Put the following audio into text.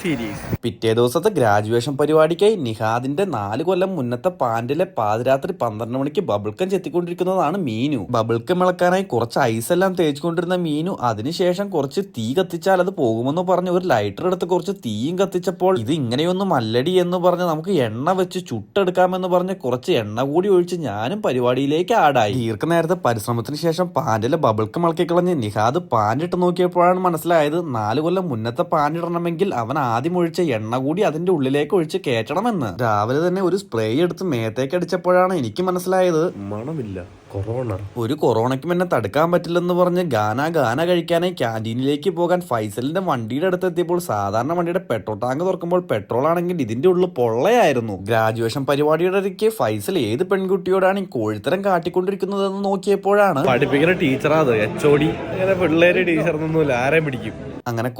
Series. പിറ്റേ ദിവസത്തെ graduation പരിപാടിക്കായി നിഹാദിന്റെ നാല് കൊല്ലം മുന്നത്തെ പാൻറിലെ പാതിരാത്രി പന്ത്രണ്ട് മണിക്ക് ബബിൾക്കം ചെത്തിക്കൊണ്ടിരിക്കുന്നതാണ് മീനു. ബബിൾക്കം ഇളക്കാനായി കുറച്ച് ഐസ് എല്ലാം തേച്ചുകൊണ്ടിരുന്ന മീനു അതിനുശേഷം കുറച്ച് തീ കത്തിച്ചാൽ അത് പോകുമെന്ന് പറഞ്ഞ് ഒരു ലൈറ്റർ എടുത്ത് കുറച്ച് തീയും കത്തിച്ചപ്പോൾ ഇത് ഇങ്ങനെയൊന്നും അല്ലടി എന്ന് പറഞ്ഞ് നമുക്ക് എണ്ണ വെച്ച് ചുട്ടെടുക്കാമെന്ന് പറഞ്ഞ് കുറച്ച് എണ്ണ കൂടി ഒഴിച്ച് ഞാനും പരിപാടിയിലേക്ക് ആടായി ദീർഘനേരത്തെ പരിശ്രമത്തിന് ശേഷം പാൻറിലെ ബബിൾക്കം ഇളക്കി കളഞ്ഞ് നിഹാദ് പാൻറിട്ട് നോക്കിയപ്പോഴാണ് മനസ്സിലായത് നാല് കൊല്ലം മുന്നത്തെ പാനിടണമെങ്കിൽ അവൻ ആദ്യം ഒഴിച്ച എണ്ണ കൂടി അതിന്റെ ഉള്ളിലേക്ക് ഒഴിച്ച് കയറ്റണമെന്ന്. രാവിലെ തന്നെ ഒരു സ്പ്രേ എടുത്ത് മേത്തേക്ക് അടിച്ചപ്പോഴാണ് എനിക്ക് മനസ്സിലായത് മണമില്ല. കൊറോണ. ഒരു കൊറോണയ്ക്കും എന്നെ തടുക്കാൻ പറ്റില്ലെന്ന് പറഞ്ഞ് ഗാന ഗാന കഴിക്കാനായി ക്യാന്റീനിലേക്ക് പോകാൻ ഫൈസലിന്റെ വണ്ടിയുടെ അടുത്തെത്തിയപ്പോൾ സാധാരണ വണ്ടിയുടെ പെട്രോൾ ടാങ്ക് തുറക്കുമ്പോൾ പെട്രോൾ ആണെങ്കിൽ ഇതിന്റെ ഉള്ളിൽ പൊള്ളയായിരുന്നു. ഗ്രാജുവേഷൻ പരിപാടിയുടെ ഇടയ്ക്ക് ഫൈസൽ ഏത് പെൺകുട്ടിയോടാണ് ഈ കോഴിത്തരം കാട്ടിക്കൊണ്ടിരിക്കുന്നതെന്ന് നോക്കിയപ്പോഴാണ് പഠിപ്പിക്കുന്ന ടീച്ചറാ അത് എച്ച് അങ്ങനെ പിള്ളേര് ടീച്ചർ ആരെയും പിടിക്കും. അങ്ങനെ